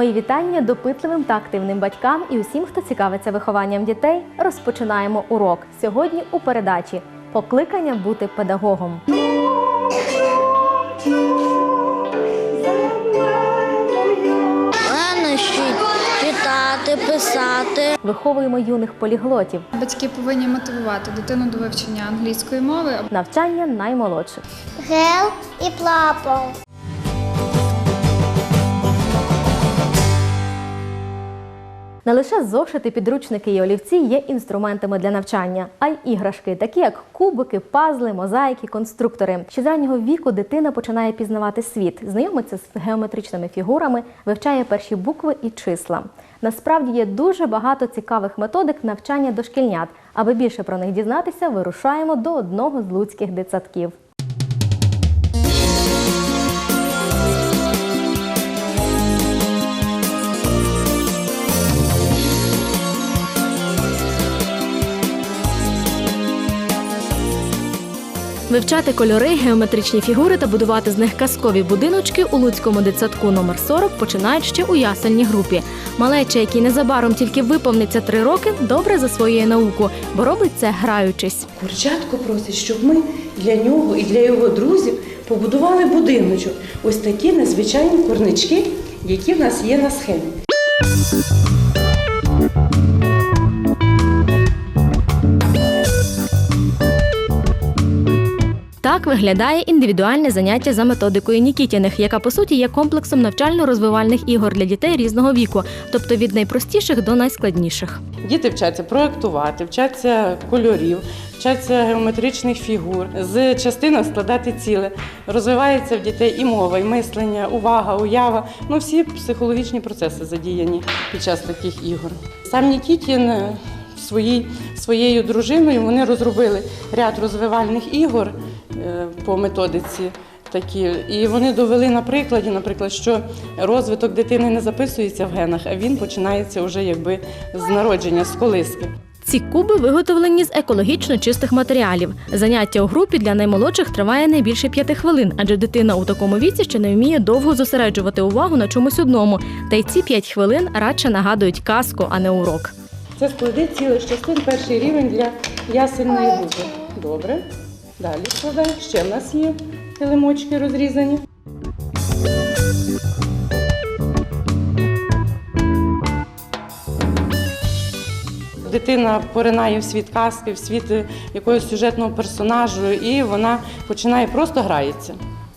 Мої вітання допитливим та активним батькам і усім, хто цікавиться вихованням дітей. Розпочинаємо урок сьогодні у передачі Покликання бути педагогом. Писати. Виховуємо юних поліглотів, Батьки повинні мотивувати дитину до вивчення англійської мови. навчання наймолодших. Гел і плапа. Не лише зошити, підручники і олівці є інструментами для навчання, а й іграшки, такі як кубики, пазли, мозаїки, конструктори. Ще з раннього віку дитина починає пізнавати світ, знайомиться з геометричними фігурами, вивчає перші букви і числа. Насправді є дуже багато цікавих методик навчання дошкільнят. Аби більше про них дізнатися, вирушаємо до одного з луцьких дитсадків. Вивчати кольори, геометричні фігури та будувати з них казкові будиночки у Луцькому дитсадку номер 40 починають ще у ясельній групі. Малеча, який незабаром тільки виповниться три роки, добре засвоює науку, бо робить це граючись. Курчатко просить, щоб ми для нього і для його друзів побудували будиночок. Ось такі незвичайні корнички, які в нас є на схемі. Так виглядає індивідуальне заняття за методикою Нікітіних, яка по суті є комплексом навчально-розвивальних ігор для дітей різного віку, тобто від найпростіших до найскладніших. Діти вчаться проектувати, вчаться кольорів, вчаться геометричних фігур, з частинок складати ціле. Розвивається в дітей і мова, і мислення, увага, уява. Ну всі психологічні процеси задіяні під час таких ігор. Сам Нікітін е, своїй, своєю дружиною вони розробили ряд розвивальних ігор по методиці. Такі, і вони довели на прикладі, наприклад, що розвиток дитини не записується в генах, а він починається вже якби з народження, з колиски. Ці куби виготовлені з екологічно чистих матеріалів. Заняття у групі для наймолодших триває не більше п'яти хвилин, адже дитина у такому віці ще не вміє довго зосереджувати увагу на чомусь одному. Та й ці п'ять хвилин радше нагадують казку, а не урок. Це склади цілих частин, перший рівень для ясельної групи. Добре. Далі складаємо. Ще в нас є килимочки розрізані. Дитина поринає в світ казки, в світ якогось сюжетного персонажу, і вона починає просто грається.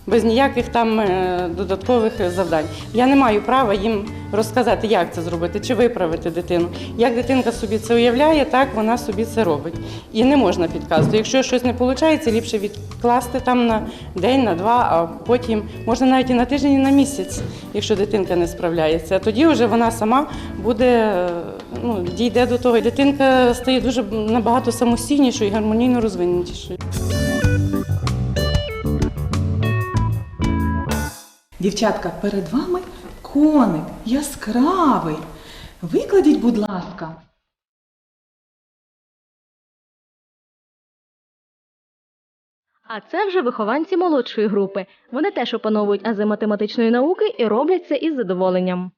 Без ніяких там е, додаткових завдань. Я не маю права їм розказати, як це зробити, чи виправити дитину. Як дитинка собі це уявляє, так вона собі це робить. І не можна підказувати. Якщо щось не виходить, ліпше відкласти там на день, на два, а потім можна навіть і на тиждень, і на місяць, якщо дитинка не справляється. А тоді вже вона сама буде е, ну, дійде до того. І дитинка стає дуже набагато самостійнішою і гармонійно розвинутішою. Дівчатка, перед вами коник яскравий. Викладіть, будь ласка. А це вже вихованці молодшої групи. Вони теж опановують ази математичної науки і роблять це із задоволенням.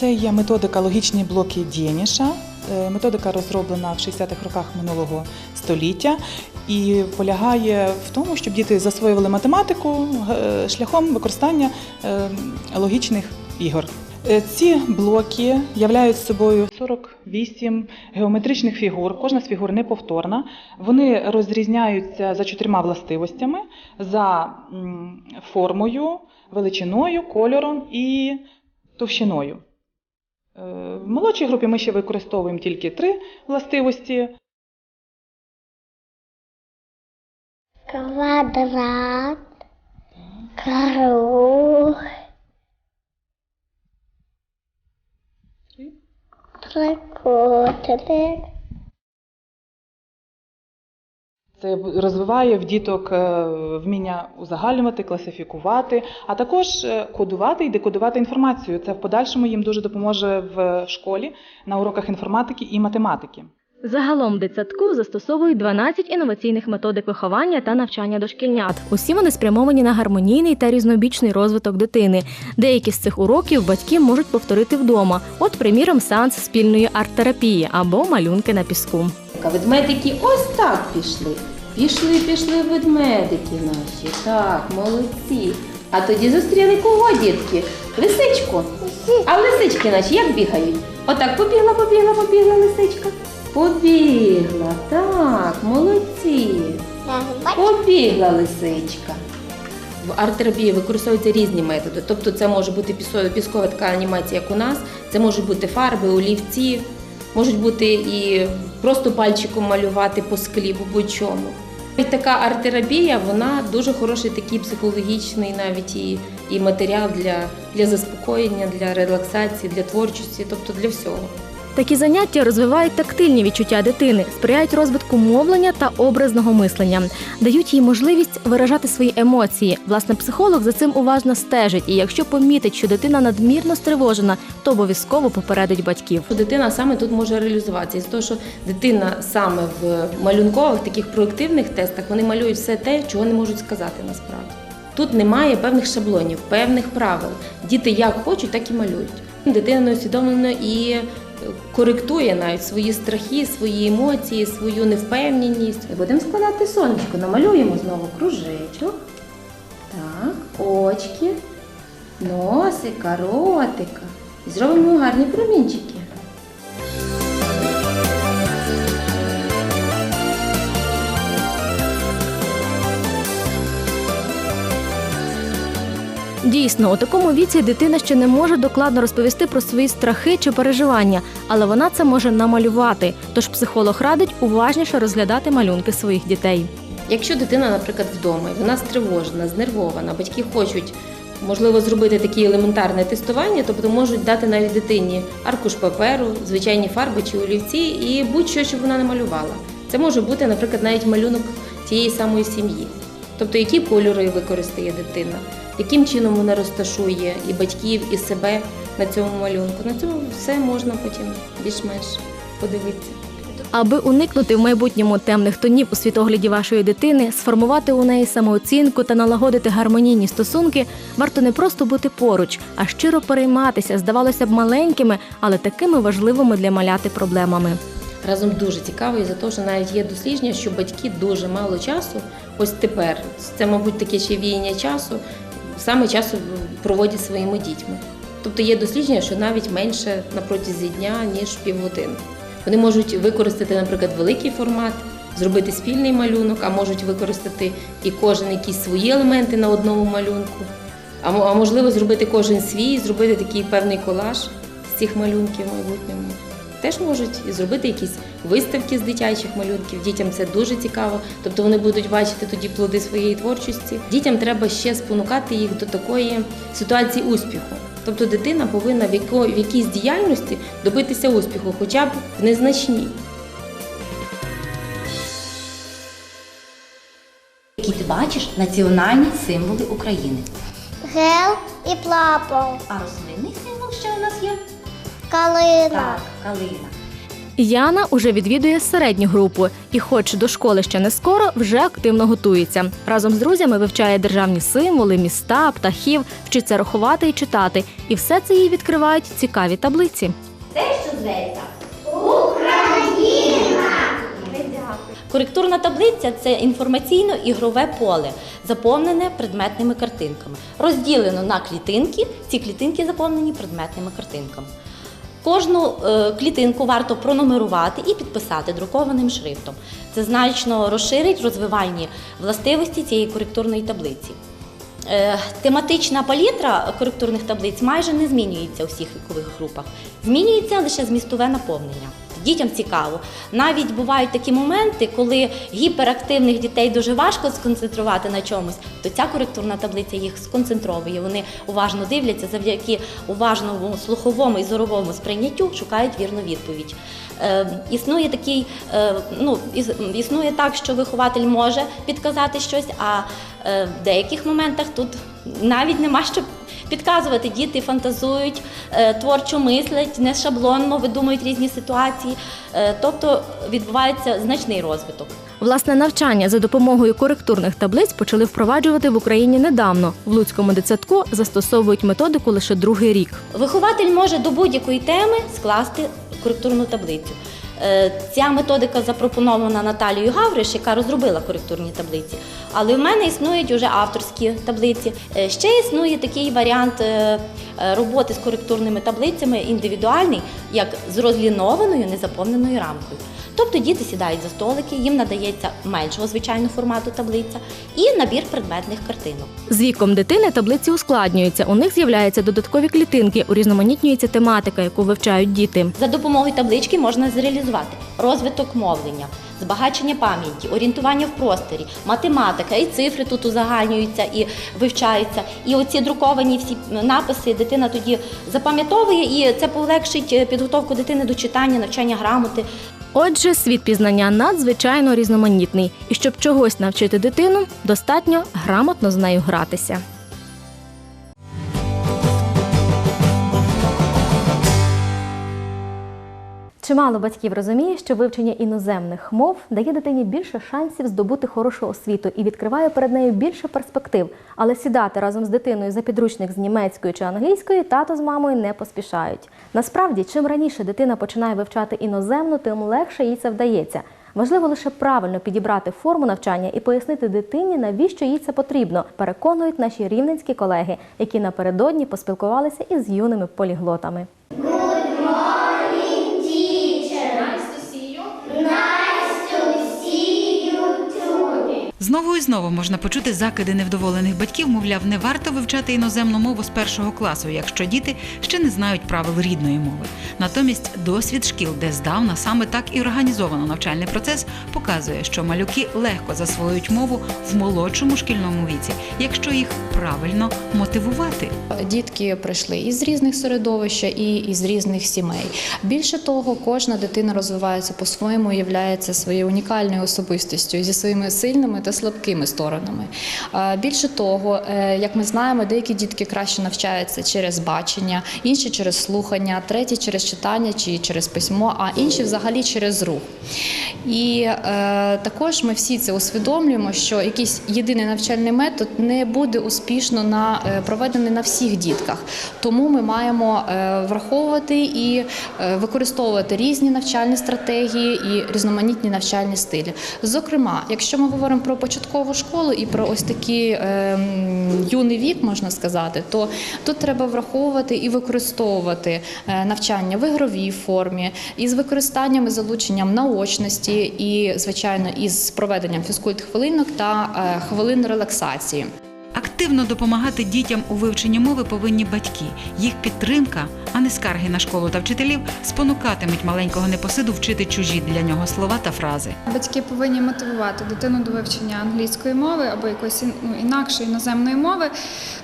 Це є методика логічні блоки Дєніша. Е, Методика розроблена в 60-х роках минулого століття і полягає в тому, щоб діти засвоювали математику е, шляхом використання е, логічних ігор. Ці блоки являють собою 48 геометричних фігур. Кожна з фігур неповторна. Вони розрізняються за чотирма властивостями: за формою, величиною, кольором і товщиною. Е, В молодшій групі ми ще використовуємо тільки три властивості. Квадрат. Круг. Трикутник. Це розвиває в діток е, вміння узагальнювати, класифікувати, а також е, кодувати і декодувати інформацію. Це в подальшому їм дуже допоможе в школі на уроках інформатики і математики. Загалом дитсадку застосовують 12 інноваційних методик виховання та навчання дошкільнят. Усі вони спрямовані на гармонійний та різнобічний розвиток дитини. Деякі з цих уроків батьки можуть повторити вдома. От, приміром, сеанс спільної арт-терапії або малюнки на піску. Ведмедики ось так пішли. Пішли, пішли ведмедики наші. Так, молодці. А тоді зустріли кого, дітки? Лисичку. А лисички наші як бігають? Отак побігла, побігла, побігла лисичка. Побігла. Так, молодці. Побігла лисичка. В арт-терапії використовуються різні методи. Тобто це може бути піскова така анімація, як у нас, це можуть бути фарби, олівці, можуть бути і просто пальчиком малювати по склі, по будь-чому. І така арт-терапія, вона дуже хороший такий психологічний навіть і, і матеріал для, для заспокоєння, для релаксації, для творчості, тобто для всього. Такі заняття розвивають тактильні відчуття дитини, сприяють розвитку мовлення та образного мислення, дають їй можливість виражати свої емоції. Власне, психолог за цим уважно стежить, і якщо помітить, що дитина надмірно стривожена, то обов'язково попередить батьків. Дитина саме тут може реалізуватися. Із того, що дитина саме в малюнкових таких проєктивних тестах вони малюють все те, чого не можуть сказати насправді. Тут немає певних шаблонів, певних правил. Діти як хочуть, так і малюють. Дитина неусвідомлено і е, коректує навіть свої страхи, свої емоції, свою невпевненість. Будемо складати сонечко, намалюємо знову кружечок. Так, очки, носика, ротика. І зробимо гарні промінчики. Дійсно, у такому віці дитина ще не може докладно розповісти про свої страхи чи переживання, але вона це може намалювати. Тож психолог радить уважніше розглядати малюнки своїх дітей. Якщо дитина, наприклад, вдома, і вона стривожена, знервована, батьки хочуть, можливо, зробити таке елементарне тестування, тобто можуть дати навіть дитині аркуш паперу, звичайні фарби чи олівці і будь-що, щоб вона намалювала. Це може бути, наприклад, навіть малюнок тієї самої сім'ї. Тобто, які кольори використає дитина, яким чином вона розташує і батьків, і себе на цьому малюнку. На цьому все можна потім більш-менш подивитися. Аби уникнути в майбутньому темних тонів у світогляді вашої дитини, сформувати у неї самооцінку та налагодити гармонійні стосунки, варто не просто бути поруч, а щиро перейматися, здавалося б, маленькими, але такими важливими для маляти проблемами. Разом дуже цікаво, і за те, що навіть є дослідження, що батьки дуже мало часу, ось тепер, це, мабуть, таке ще віяння часу, саме часу проводять своїми дітьми. Тобто є дослідження, що навіть менше на протязі дня, ніж півгодини. Вони можуть використати, наприклад, великий формат, зробити спільний малюнок, а можуть використати і кожен якісь свої елементи на одному малюнку. А, можливо, зробити кожен свій, зробити такий певний колаж з цих малюнків в майбутньому. Теж можуть і зробити якісь виставки з дитячих малюнків. Дітям це дуже цікаво. Тобто вони будуть бачити тоді плоди своєї творчості. Дітям треба ще спонукати їх до такої ситуації успіху. Тобто дитина повинна в, якійсь діяльності добитися успіху, хоча б в незначній. які ти бачиш національні символи України. Гел і плапол. А рослинний символ що у нас є? Калина. Так, калина. Яна уже відвідує середню групу і, хоч до школи ще не скоро, вже активно готується. Разом з друзями вивчає державні символи, міста, птахів, вчиться рахувати і читати. І все це їй відкривають цікаві таблиці. Коректурна таблиця це інформаційно-ігрове поле, заповнене предметними картинками. Розділено на клітинки, ці клітинки заповнені предметними картинками. Кожну е, клітинку варто пронумерувати і підписати друкованим шрифтом. Це значно розширить розвивальні властивості цієї коректурної таблиці. Е, Тематична палітра коректурних таблиць майже не змінюється у всіх вікових групах. Змінюється лише змістове наповнення. Дітям цікаво. Навіть бувають такі моменти, коли гіперактивних дітей дуже важко сконцентрувати на чомусь, то ця коректурна таблиця їх сконцентровує. Вони уважно дивляться завдяки уважному слуховому і зоровому сприйняттю шукають вірну відповідь. Е, існує такий, е, ну існує так, що вихователь може підказати щось, а е, в деяких моментах тут навіть нема що підказувати. Діти фантазують, е, творчо мислять, не шаблонно видумують різні ситуації. Е, тобто відбувається значний розвиток. Власне навчання за допомогою коректурних таблиць почали впроваджувати в Україні недавно. В Луцькому дитсадку застосовують методику лише другий рік. Вихователь може до будь-якої теми скласти коректурну таблицю. Е, Ця методика запропонована Наталією Гавриш, яка розробила коректурні таблиці. Але в мене існують вже авторські таблиці. Е, Ще існує такий варіант е, роботи з коректурними таблицями індивідуальний, як з розлінованою незаповненою рамкою. Тобто діти сідають за столики, їм надається меншого звичайного формату таблиця і набір предметних картинок. З віком дитини таблиці ускладнюються. У них з'являються додаткові клітинки, урізноманітнюється тематика, яку вивчають діти. За допомогою таблички можна зреалізувати розвиток мовлення, збагачення пам'яті, орієнтування в просторі, математика і цифри тут узагальнюються і вивчаються. І оці друковані всі написи дитина тоді запам'ятовує, і це полегшить е, підготовку дитини до читання, навчання грамоти. Отже, світ пізнання надзвичайно різноманітний, і щоб чогось навчити дитину, достатньо грамотно з нею гратися. Чимало батьків розуміє, що вивчення іноземних мов дає дитині більше шансів здобути хорошу освіту і відкриває перед нею більше перспектив. Але сідати разом з дитиною за підручник з німецької чи англійської тато з мамою не поспішають. Насправді, чим раніше дитина починає вивчати іноземну, тим легше їй це вдається. Важливо лише правильно підібрати форму навчання і пояснити дитині, навіщо їй це потрібно, переконують наші рівненські колеги, які напередодні поспілкувалися із юними поліглотами. Знову і знову можна почути закиди невдоволених батьків, мовляв, не варто вивчати іноземну мову з першого класу, якщо діти ще не знають правил рідної мови. Натомість досвід шкіл, де здавна саме так і організовано навчальний процес, показує, що малюки легко засвоюють мову в молодшому шкільному віці, якщо їх правильно мотивувати. Дітки прийшли із різних середовищ і із різних сімей. Більше того, кожна дитина розвивається по-своєму, являється своєю унікальною особистістю зі своїми сильними та слабкими сторонами. Більше того, е, як ми знаємо, деякі дітки краще навчаються через бачення, інші через слухання, треті через читання чи через письмо, а інші взагалі через рух. І е, також ми всі це усвідомлюємо, що якийсь єдиний навчальний метод не буде успішно на е, проведений на всіх дітках. Тому ми маємо враховувати і використовувати різні навчальні стратегії і різноманітні навчальні стилі. Зокрема, якщо ми говоримо про початкову школу і про ось такий е, юний вік, можна сказати, то тут треба враховувати і використовувати е, навчання в ігровій формі із використанням і залученням наочності, і звичайно із проведенням фізкульт-хвилинок та е, хвилин релаксації. Активно допомагати дітям у вивченні мови повинні батьки. Їх підтримка, а не скарги на школу та вчителів, спонукатимуть маленького непосиду вчити чужі для нього слова та фрази. Батьки повинні мотивувати дитину до вивчення англійської мови або якоїсь ну, інакшої іноземної мови,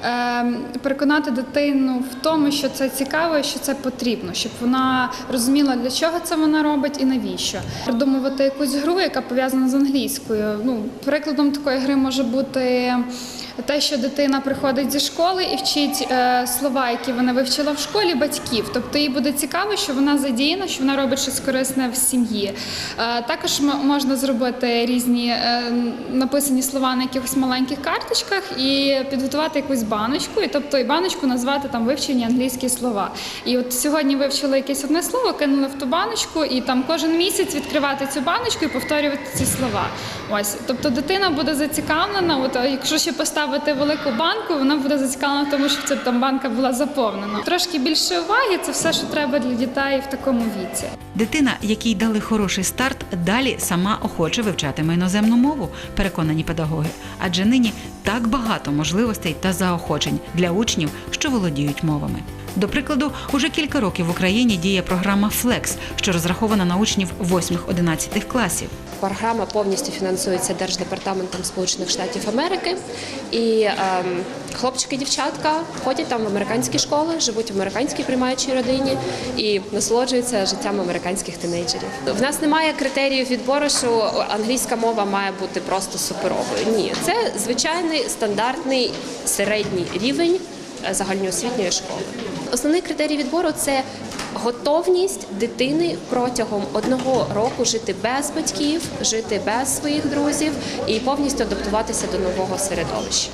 ем, переконати дитину в тому, що це цікаво і що це потрібно, щоб вона розуміла, для чого це вона робить і навіщо. Придумувати якусь гру, яка пов'язана з англійською. Ну, прикладом такої гри може бути. Те, що дитина приходить зі школи і вчить е, слова, які вона вивчила в школі, батьків. Тобто їй буде цікаво, що вона задіяна, що вона робить щось корисне в сім'ї. Е, також можна зробити різні е, написані слова на якихось маленьких карточках і підготувати якусь баночку, і тобто і баночку назвати там вивчені англійські слова. І от сьогодні вивчили якесь одне слово, кинули в ту баночку, і там кожен місяць відкривати цю баночку і повторювати ці слова. Ось, тобто дитина буде зацікавлена. От якщо ще поставити велику банку, вона буде зацікавлена тому, щоб ця там банка була заповнена. Трошки більше уваги це все, що треба для дітей в такому віці. Дитина, якій дали хороший старт, далі сама охоче вивчатиме іноземну мову, переконані педагоги. Адже нині так багато можливостей та заохочень для учнів, що володіють мовами. До прикладу, уже кілька років в Україні діє програма Флекс, що розрахована на учнів 8-11 класів. Програма повністю фінансується Держдепартаментом Сполучених Штатів Америки. І ем, хлопчики дівчатка ходять там в американські школи, живуть в американській приймаючій родині і насолоджуються життям американських тинейджерів. В нас немає критеріїв відбору, що англійська мова має бути просто суперовою. Ні, це звичайний стандартний середній рівень е, загальноосвітньої школи. Основний критерій відбору це готовність дитини протягом одного року жити без батьків, жити без своїх друзів і повністю адаптуватися до нового середовища.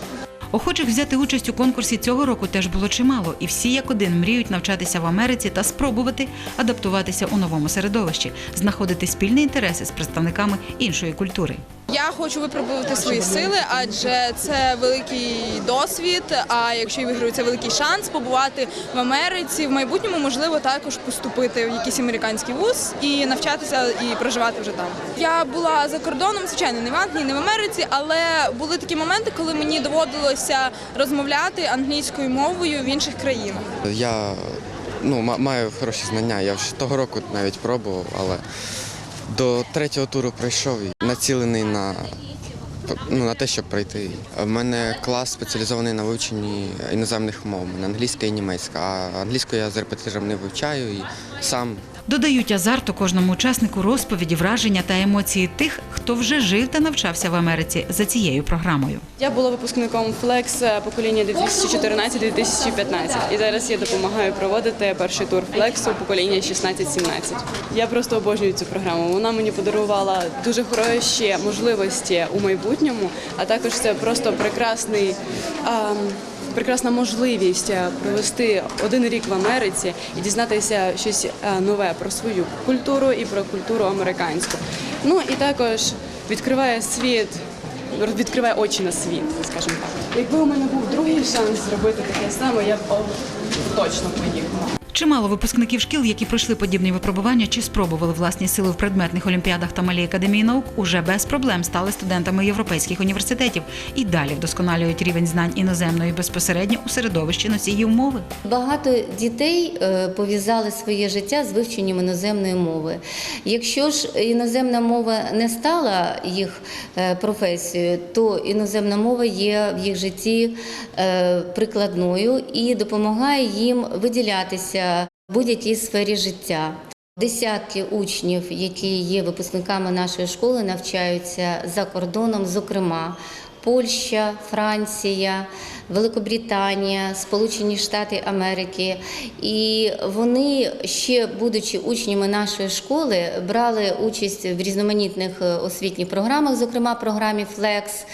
Охочих взяти участь у конкурсі цього року теж було чимало, і всі як один мріють навчатися в Америці та спробувати адаптуватися у новому середовищі, знаходити спільні інтереси з представниками іншої культури. Я хочу випробувати свої сили, адже це великий досвід. А якщо і виграю, це великий шанс побувати в Америці. В майбутньому можливо також поступити в якийсь американський вуз і навчатися і проживати вже там. Я була за кордоном, звичайно, не в Англії, не в Америці, але були такі моменти, коли мені доводилося розмовляти англійською мовою в інших країнах. Я ну, ма- маю хороші знання. Я вже того року навіть пробував, але до третього туру пройшов націлений на, ну, на те, щоб пройти. У мене клас спеціалізований на вивченні іноземних мов, на англійська і німецька. А англійську я з репетитором не вивчаю і сам Додають азарту кожному учаснику розповіді, враження та емоції тих, хто вже жив та навчався в Америці за цією програмою. Я була випускником е, покоління 2014-2015 і зараз я допомагаю проводити перший тур Флексу покоління 16-17. Я просто обожнюю цю програму. Вона мені подарувала дуже хороші можливості у майбутньому, а також це просто прекрасний. ам, Прекрасна можливість е, провести один рік в Америці і дізнатися щось е, нове про свою культуру і про культуру американську. Ну і також відкриває світ відкриває очі на світ, скажімо так. Якби у мене був другий шанс зробити таке саме, я б точно поїхала. Чимало випускників шкіл, які пройшли подібні випробування чи спробували власні сили в предметних олімпіадах та малій академії наук, уже без проблем стали студентами європейських університетів і далі вдосконалюють рівень знань іноземної безпосередньо у середовищі носіїв мови. Багато дітей е, пов'язали своє життя з вивченням іноземної мови. Якщо ж іноземна мова не стала їх е, професією, то іноземна мова є в їх житті е, прикладною і допомагає їм виділятися в будь-якій сфері життя. Десятки учнів, які є випускниками нашої школи, навчаються за кордоном, зокрема Польща, Франція, Великобританія, Сполучені Штати Америки. І вони, ще будучи учнями нашої школи, брали участь в різноманітних е, освітніх програмах, зокрема програмі Флекс.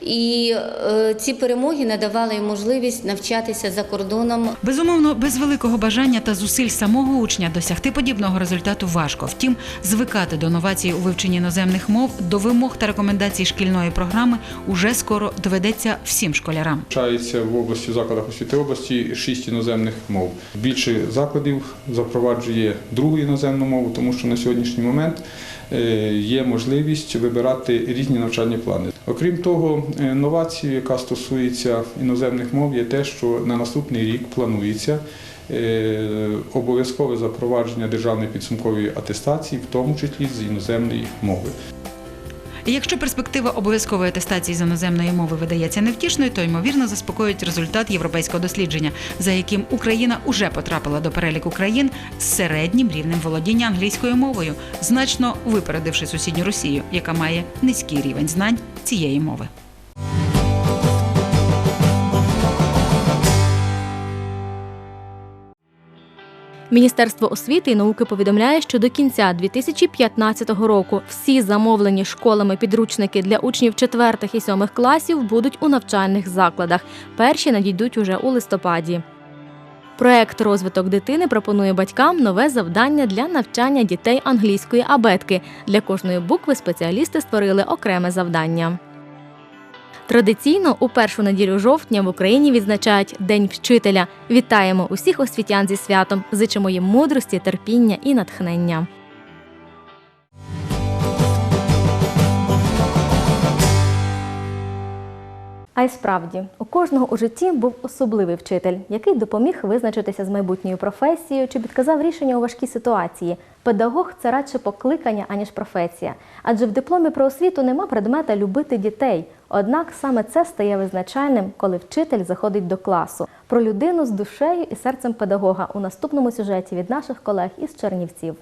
І е, ці перемоги надавали їм можливість навчатися за кордоном Безумовно, без великого бажання та зусиль самого учня досягти подібного результату важко. Втім, звикати до новацій у вивченні іноземних мов, до вимог та рекомендацій шкільної програми уже скоро доведеться всім школярам. Навчається в області в закладах освіти області шість іноземних мов. Більше закладів запроваджує другу іноземну мову, тому що на сьогоднішній момент є можливість вибирати різні навчальні плани. Окрім того, е, новацією, яка стосується іноземних мов, є те, що на наступний рік планується е, обов'язкове запровадження державної підсумкової атестації, в тому числі з іноземної мови. Якщо перспектива обов'язкової атестації з іноземної мови видається невтішною, то ймовірно заспокоїть результат європейського дослідження, за яким Україна уже потрапила до переліку країн з середнім рівнем володіння англійською мовою, значно випередивши сусідню Росію, яка має низький рівень знань цієї мови. Міністерство освіти і науки повідомляє, що до кінця 2015 року всі замовлені школами підручники для учнів 4 і 7 класів будуть у навчальних закладах. Перші надійдуть уже у листопаді. Проект Розвиток дитини пропонує батькам нове завдання для навчання дітей англійської абетки. Для кожної букви спеціалісти створили окреме завдання. Традиційно у першу неділю жовтня в Україні відзначають День вчителя. Вітаємо усіх освітян зі святом, зичимо їм мудрості, терпіння і натхнення. А й справді, у кожного у житті був особливий вчитель, який допоміг визначитися з майбутньою професією чи підказав рішення у важкій ситуації. Педагог це радше покликання, аніж професія. Адже в дипломі про освіту нема предмета любити дітей. Однак саме це стає визначальним, коли вчитель заходить до класу. Про людину з душею і серцем педагога у наступному сюжеті від наших колег із Чернівців.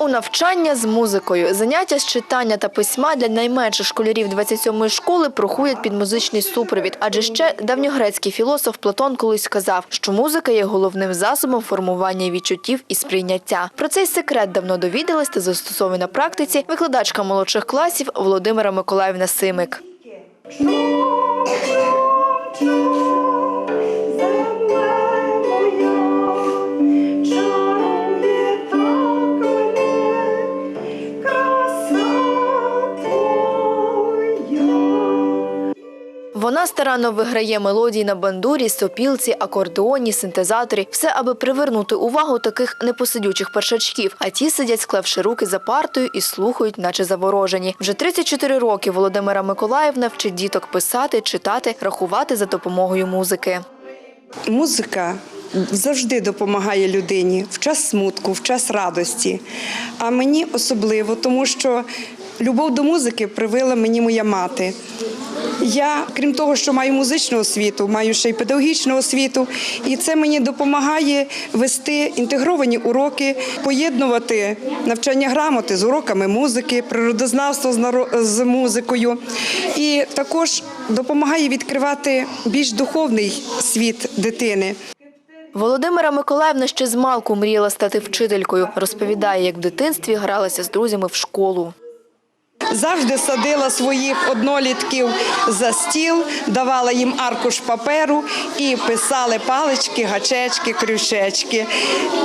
У навчання з музикою заняття з читання та письма для найменших школярів 27-ї школи проходять під музичний супровід. Адже ще давньогрецький філософ Платон колись сказав, що музика є головним засобом формування відчуттів і сприйняття. Про цей секрет давно довідалась та застосовує на практиці викладачка молодших класів Володимира Миколаївна Симик. Вона старанно виграє мелодії на бандурі, сопілці, акордеоні, синтезаторі. Все, аби привернути увагу таких непосидючих першачків. А ті сидять, склавши руки за партою і слухають, наче заворожені. Вже 34 роки Володимира Миколаївна вчить діток писати, читати, рахувати за допомогою музики. Музика завжди допомагає людині в час смутку, в час радості. А мені особливо, тому що любов до музики привила мені моя мати. Я, крім того, що маю музичну освіту, маю ще й педагогічну освіту, і це мені допомагає вести інтегровані уроки, поєднувати навчання грамоти з уроками музики, природознавство з музикою, і також допомагає відкривати більш духовний світ дитини. Володимира Миколаївна ще з малку мріяла стати вчителькою. Розповідає, як в дитинстві гралася з друзями в школу. Завжди садила своїх однолітків за стіл, давала їм аркуш паперу і писали палички, гачечки, крючечки.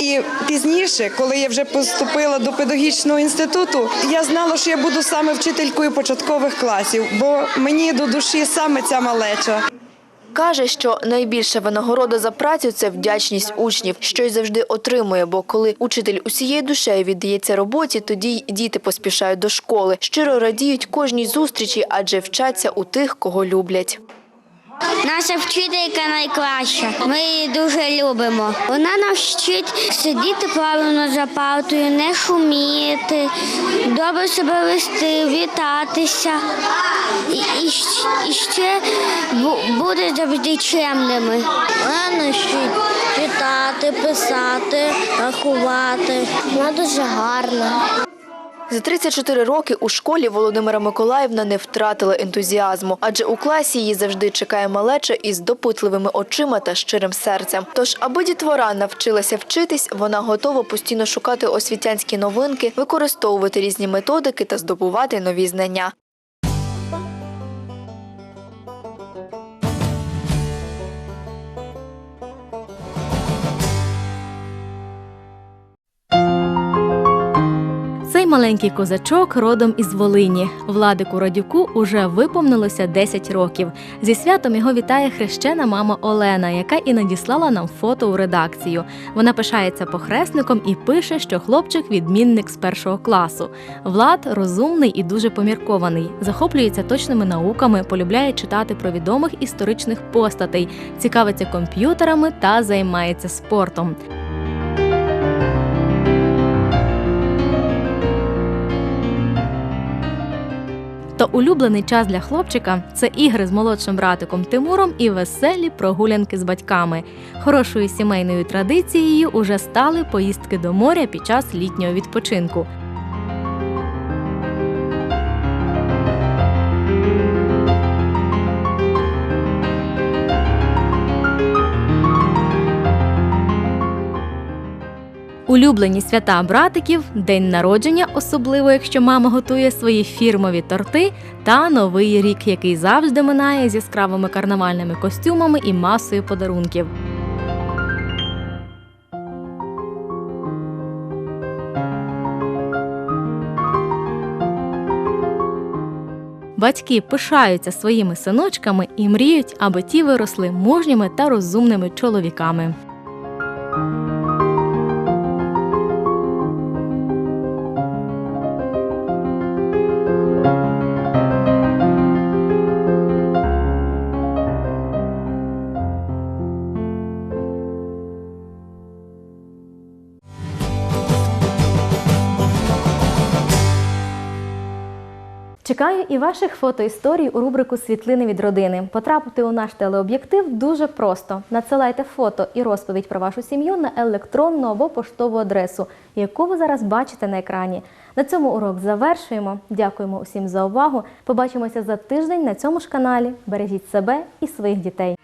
І пізніше, коли я вже поступила до педагогічного інституту, я знала, що я буду саме вчителькою початкових класів, бо мені до душі саме ця малеча. Каже, що найбільша винагорода за працю це вдячність учнів, що й завжди отримує. Бо коли учитель усією душею віддається роботі, тоді й діти поспішають до школи, щиро радіють кожній зустрічі, адже вчаться у тих, кого люблять. Наша вчителька найкраща. Ми її дуже любимо. Вона нас вчить сидіти правильно за партою, не шуміти, добре себе вести, вітатися. І, і, і ще бу- буде завжди чемними. Вона нас вчить читати, писати, рахувати. Вона дуже гарна. За 34 роки у школі Володимира Миколаївна не втратила ентузіазму, адже у класі її завжди чекає малеча із допитливими очима та щирим серцем. Тож, аби дітвора навчилася вчитись, вона готова постійно шукати освітянські новинки, використовувати різні методики та здобувати нові знання. Маленький козачок родом із Волині. Владику Радюку уже виповнилося 10 років. Зі святом його вітає хрещена мама Олена, яка і надіслала нам фото у редакцію. Вона пишається похресником і пише, що хлопчик відмінник з першого класу. Влад розумний і дуже поміркований, захоплюється точними науками, полюбляє читати про відомих історичних постатей, цікавиться комп'ютерами та займається спортом. То улюблений час для хлопчика це ігри з молодшим братиком Тимуром і веселі прогулянки з батьками. Хорошою сімейною традицією уже стали поїздки до моря під час літнього відпочинку. Улюблені свята братиків, день народження, особливо якщо мама готує свої фірмові торти, та новий рік, який завжди минає з яскравими карнавальними костюмами і масою подарунків. Батьки пишаються своїми синочками і мріють, аби ті виросли мужніми та розумними чоловіками. Чекаю і ваших фотоісторій у рубрику Світлини від родини. Потрапити у наш телеоб'єктив дуже просто. Надсилайте фото і розповідь про вашу сім'ю на електронну або поштову адресу, яку ви зараз бачите на екрані. На цьому урок завершуємо. Дякуємо усім за увагу. Побачимося за тиждень на цьому ж каналі. Бережіть себе і своїх дітей.